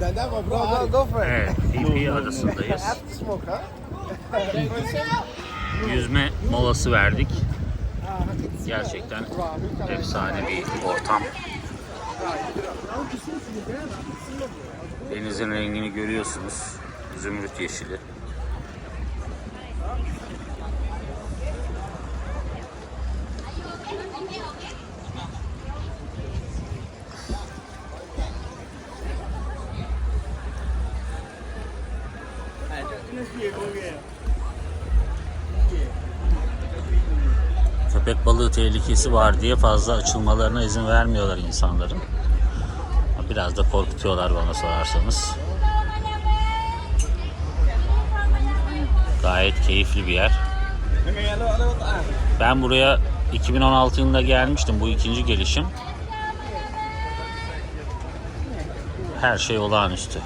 Daar wel bro. Go, go for it. Evet, PP adasındayız. Yüzme molası verdik. Gerçekten efsane bir ortam. Denizin rengini görüyorsunuz. Zümrüt yeşili. Köpek balığı tehlikesi var diye fazla açılmalarına izin vermiyorlar insanların. Biraz da korkutuyorlar bana sorarsanız. Gayet keyifli bir yer. Ben buraya 2016 yılında gelmiştim. Bu ikinci gelişim. Her şey olağanüstü.